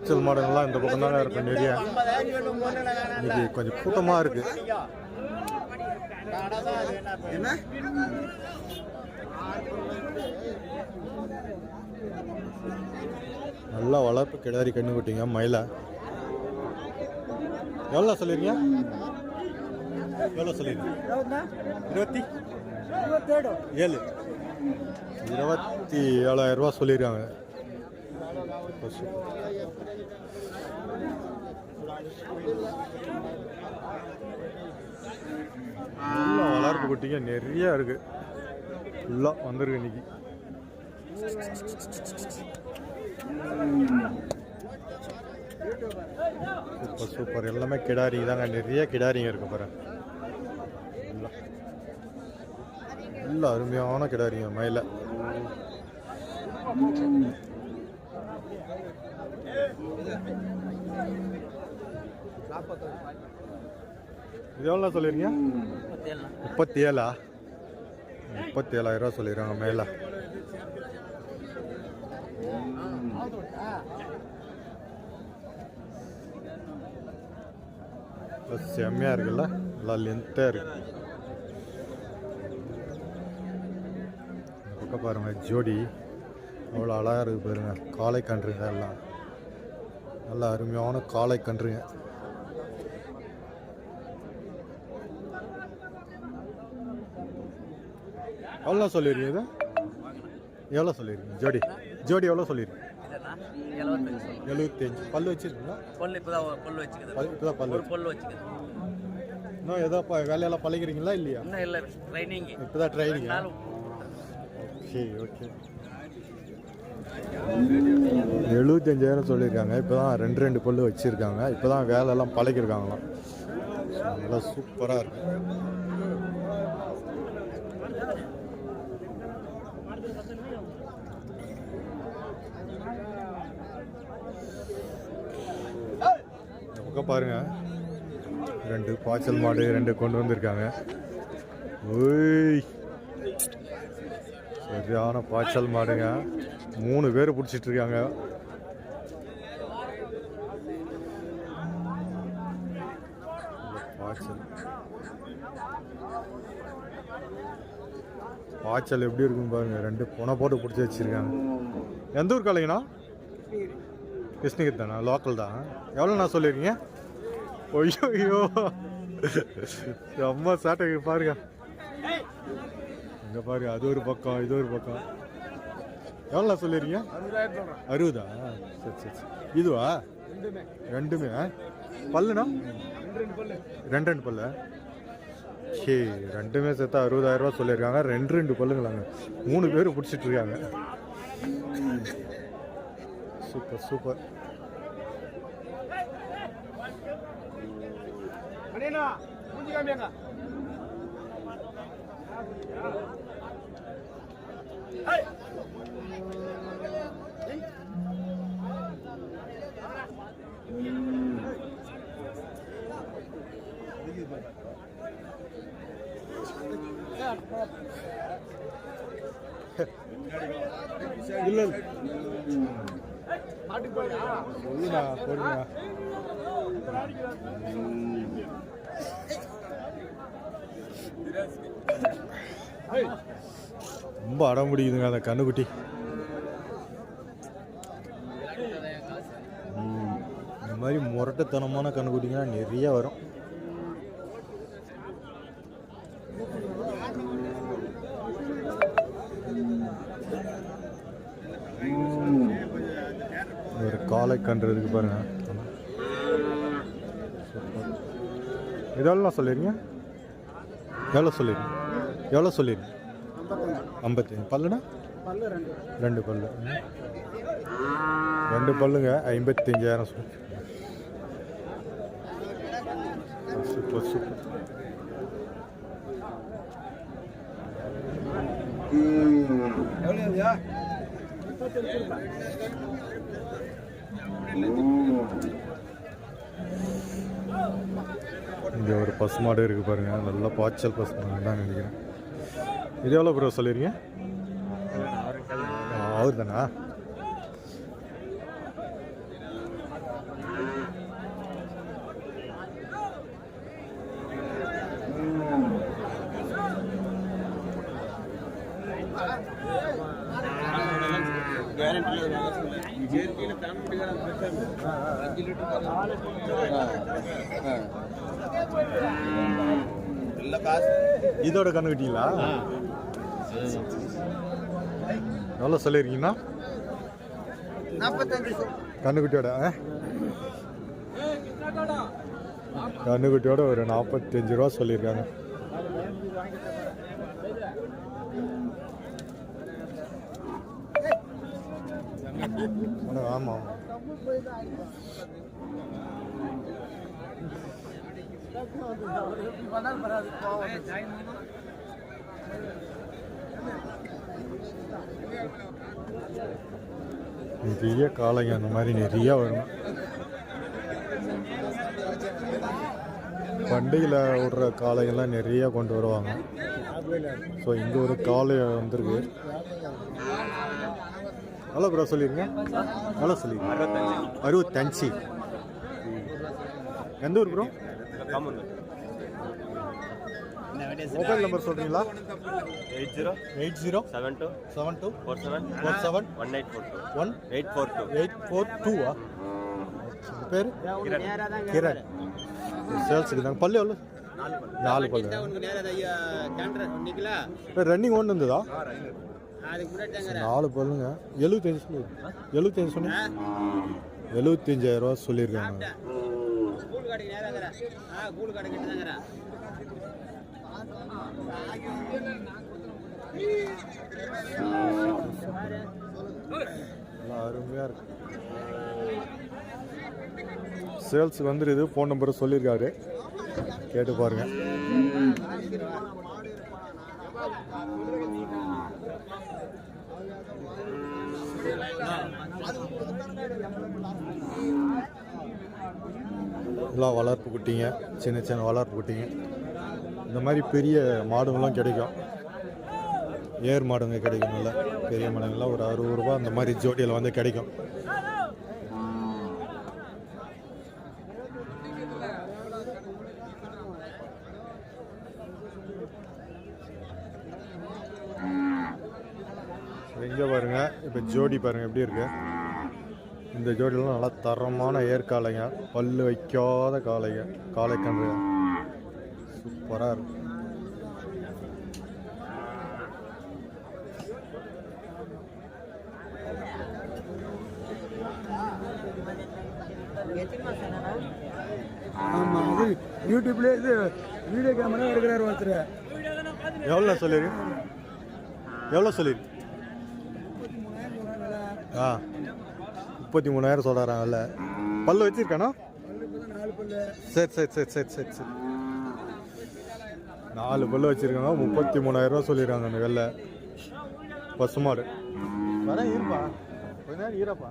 அச்சல் மாடுங்கள்லாம் இந்த பக்கம் தாங்க இருக்கும் நிறைய இன்னைக்கு கொஞ்சம் கூட்டமாக இருக்கு. என்ன? நல்லா வளர்ப்பு கிடாரி கண்ணு குட்டிங்க மயிலை. எவ்வளோ சொல்லிருங்க எவ்வளோ சொல்லிருங்க இருபத்தி. ஏழு. இருபத்தி ஏழாயிரம் ரூபா சொல்லியிருக்காங்க. நல்லா வளர்ப்பு குட்டிங்க நிறைய இருக்கு. ஃபுல்லாக வந்திருக்கு இன்னைக்கு. Super super. எல்லாமே கிடாரிங்க தாங்க. நிறைய கிடாரிங்க இருக்கு பாரு. நல்லா அருமையான கிடாரிங்க மயில இது எவ்வளோ சொல்லிருங்க? முப்பத்தி ஏழா முப்பத்தி ஏழாயிரம் ரூபா சொல்லிடுறாங்க மேலே. செம்மையாக இருக்குல்ல? நல்லா லென்த்தாக இருக்கு. பக்கம் பாருங்க ஜோடி. அவ்வளோ அழகாக இருக்கு பாருங்க காளை கன்றுங்க எல்லாம். நல்ல அருமையான காளை கன்றுங்க. எவ்வளோ சொல்லிடுறீங்க இது? எவ்வளோ சொல்லிடுறீங்க ஜோடி. ஜோடி எவ்வளோ சொல்லிடுறீங்க எழுபத்தஞ்சு பல்லு வச்சிருக்கீங்களா? பொல்லு இப்போதான் பொல்லு வச்சுக்குது. பல் இப்போதான் பல்லு ஒரு பொல்லு வச்சுக்குது. இன்னும் ஏதோ வேலையெல்லாம் பழகிறீங்களா இல்லையா? இல்லை ட்ரைனிங் இப்போதான் ட்ரைனிங்கா நாளும் ஓகே ஓகே எழுபத்தஞ்சாயிரம் சொல்லியிருக்காங்க. இப்போ தான் ரெண்டு ரெண்டு பொல்லு வச்சுருக்காங்க. இப்போ தான் வேலையெல்லாம் பழகிருக்காங்களாம் நல்லா சூப்பராக இருக்கு. பக்கம் பாருங்க. ரெண்டு பாய்ச்சல் மாடு ரெண்டு கொண்டு வந்திருக்காங்க. ஓய். சரியான பாய்ச்சல் மாடுங்க. மூணு பேர் பிடிச்சிட்டு இருக்காங்க பாய்ச்சல். பாய்ச்சல் எப்படி இருக்கும் பாருங்க. ரெண்டு புனை போட்டு பிடிச்சி வச்சிருக்காங்க. எந்த ஊர் காலைங்கண்ணா கிருஷ்ணகிரி தானா லோக்கல் தான். எவ்வளோ நான் சொல்லியிருக்கீங்க? ஐயோ ஐயோ ரொம்ப சாட்டை பாருங்க. இங்க பாருங்க அது ஒரு பக்கம் இது ஒரு பக்கம். எவ்வளோ சொல்லிருக்கீங்க? அறுபதா? சரி சரி சரி. இதுவா? ரெண்டுமே? பல்லுனா ரெண்டு ரெண்டு பல்லு. சே ரெண்டுமே சேர்த்தா அறுபதாயிரம் ரூபா சொல்லியிருக்காங்க. ரெண்டு ரெண்டு பல்லுங்களாங்க. மூணு பேர் பிடிச்சிட்டு இருக்காங்க. Super super. இல்லை ரொம்ப அடம் பிடிக்குதுங்க அந்த கண்ணுக்குட்டி. இந்த மாதிரி முரட்டுத்தனமான கண்ணுக்குட்டிங்கன்னா நிறைய வரும். ஒரு காலை கன்று இருக்கு பாருங்க. சூப்பர். இதெல்லாம் சொல்லிருங்க? எவ்வளோ சொல்லிருங்க? எவ்வளோ சொல்லிருங்க? ஐம்பத்தி பல்லுனா பல்லு ரெண்டு ரெண்டு பல்லு. ரெண்டு பல்லுங்க ஐம்பத்தஞ்சாயிரம் சொல்லி சூப்பர் சூப்பர். எவ்வளோ இங்கே ஒரு பசு மாடு இருக்குது பாருங்கள் நல்லா பாய்ச்சல் பசு மாடுதான் நினைக்கிறேன். இது எவ்வளோ ப்ரோ சொல்லிடுங்க அவர் தானா இதோட கண்ணு கட்டிங்களா? எவ்வளோ சொல்லியிருக்கீங்கன்னா கண்ணுக்குட்டியோட? கண்ணுக்குட்டியோட ஒரு நாற்பத்தஞ்சு ரூபா சொல்லியிருக்காங்க. ஆமாம் ஆமாம் நிறைய காளைங்க அந்த மாதிரி நிறைய வரும். பண்டிகையில் விடுற காளைகள்லாம் நிறைய கொண்டு வருவாங்க. ஸோ இங்கே ஒரு காளை வந்திருக்கு. எவ்வளோ ப்ரோ சொல்லிருங்க. எவ்வளோ சொல்லிருங்க. அறுபத்தஞ்சு. எந்த ஊர் ப்ரோ? மொபைல் நம்பர் சொல்கிறீங்களா eight zero eight zero seven two seven two four seven four seven one eight four two one eight four two eight four டூவா பேர்? கிரண் சேல்ஸுக்கு தாங்க பல்லு எவ்வளோ நாலு பல்லு. இப்போ ரன்னிங் ஒன்று இருந்ததா? நாலு பல்லுங்க எழுபத்தஞ்சு சொல்லு எழுபத்தஞ்சு சொன்னீங்க. எழுபத்தஞ்சாயிரம் ரூபா சொல்லியிருக்காங்க. அருமையாக இருக்கு. சேல்ஸ் வந்துருது. ஃபோன் நம்பர் சொல்லியிருக்காரு. கேட்டு பாருங்க. எல்லாம் வளர்ப்பு குட்டிங்க சின்ன சின்ன வளர்ப்பு குட்டிங்க. இந்த மாதிரி பெரிய மாடுங்கள்லாம் கிடைக்கும். ஏர் மாடுங்க கிடைக்கும் நல்ல. பெரிய மாடுங்கள்லாம் ஒரு அறுபது ரூபா அந்த மாதிரி ஜோடியில் வந்து கிடைக்கும். இங்கே பாருங்க இப்போ ஜோடி பாருங்க எப்படி இருக்குது இந்த ஜோடியெல்லாம் நல்லா தரமான ஏற்காலைங்க. பல்லு வைக்காத காளைங்க. காளைக்கன்று. சூப்பராக இருக்கு. ஆமாம் யூடியூப்லேயே இது வீடியோ கேமரா இருக்கிறார் ஒருத்தர். எவ்வளோ சொல்லிரு? எவ்வளோ சொல்லிரு? ஆ. முப்பத்தி மூணாயிரம் சொல்கிறாங்கல்ல பல்லு வச்சுருக்கானா? சரி சரி சரி சரி சரி சரி. நாலு பல்லு வச்சுருக்காங்க முப்பத்தி மூணாயிரம் ரூபா சொல்லிடுறாங்க அந்த வெள்ளை. பசுமாடு. வரேன் இருப்பா. கொஞ்ச நேரம் ஈரப்பா